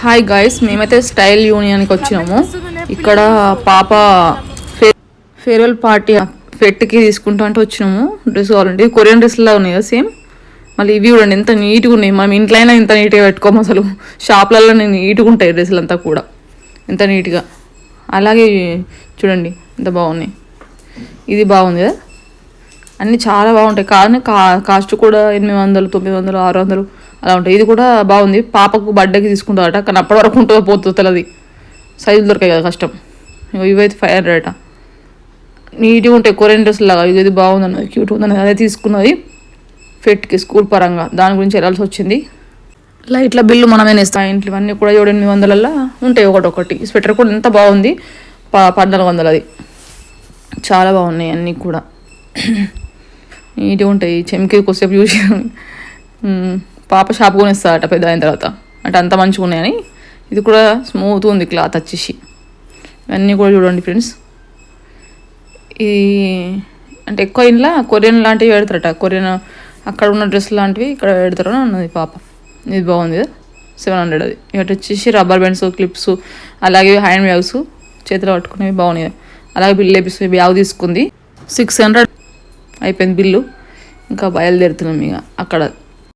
Hi guys మేమైతే style యూనియన్కి వచ్చినాము. ఇక్కడ పాప ఫేర్వెల్ పార్టీ ఫెట్కి తీసుకుంటా అంటే వచ్చినాము. డ్రెస్ కావాలంటే కొరియన్ డ్రెస్లా ఉన్నాయి కదా సేమ్. మళ్ళీ ఇవి చూడండి ఎంత నీట్గా ఉన్నాయి. మనం ఇంట్లో అయినా ఇంత నీట్గా పెట్టుకోము అసలు. షాప్లలో నీట్గా ఉంటాయి డ్రెస్సులు అంతా కూడా. ఎంత నీట్గా. అలాగే చూడండి ఎంత బాగున్నాయి. ఇది బాగుంది కదా? అన్నీ చాలా బాగుంటాయి. కానీ కా కాస్ట్ కూడా ఎనిమిది వందలు తొమ్మిది వందలు ఆరు వందలు అలా ఉంటాయి. ఇది కూడా బాగుంది. పాపకు బర్త్డేకి తీసుకుంటారట కానీ అప్పటి వరకు ఉంటుందో పోతుందో తెలియదు సైజులు దొరికాయి కదా కష్టం. ఇవైతే ఫైవ్ హండ్రెడ్ అట. నీట్గా ఉంటాయి. కొరియన్ డ్రెస్ లాగా. ఇది ఇది బాగుంది అన్నది క్యూట్ ఉందని అదే తీసుకున్నది ఫిట్కి స్కూల్ పరంగా. దాని గురించి వెళ్ళాల్సి వచ్చింది. లైట్ల బిల్లు మనమే నేస్తాం. ఇంట్లో ఇవన్నీ కూడా ఏడు ఎనిమిది వందలల్లో ఉంటాయి ఒకటి ఒకటి స్వెటర్ కూడా ఎంత బాగుంది? ప పద్నాలుగు వందలు అది చాలా బాగున్నాయి అన్నీ కూడా. నీట్గా ఉంటాయి. చెమికి కొద్దిసేపు చూసి పాప షాప్ కొనిస్తారట పెద్ద అయిన తర్వాత. అంటే అంత మంచిగా ఉన్నాయని ఇది కూడా స్మూత్ ఉంది క్లాత్ వచ్చేసి. ఇవన్నీ కూడా చూడండి ఫ్రెండ్స్ ఇది అంటే ఎక్కువ ఇంట్లో కొరియన్ లాంటివి పెడతారట. కొరియన్ అక్కడ ఉన్న డ్రెస్ లాంటివి ఇక్కడ పెడతారు అన్నది పాప. ఇది బాగుంది కదా? సెవెన్ హండ్రెడ్ అది. ఇటు వచ్చేసి రబ్బర్ బ్యాండ్స్ క్లిప్స్ అలాగే హ్యాండ్ బ్యాగ్స్ చేతిలో పట్టుకునేవి బాగున్నాయి. అలాగే బిల్ వేపిస్తుంది బ్యాగ్ తీసుకుంది. సిక్స్ హండ్రెడ్ అయిపోయింది బిల్లు. ఇంకా బయలుదేరుతున్నాం ఇక అక్కడ.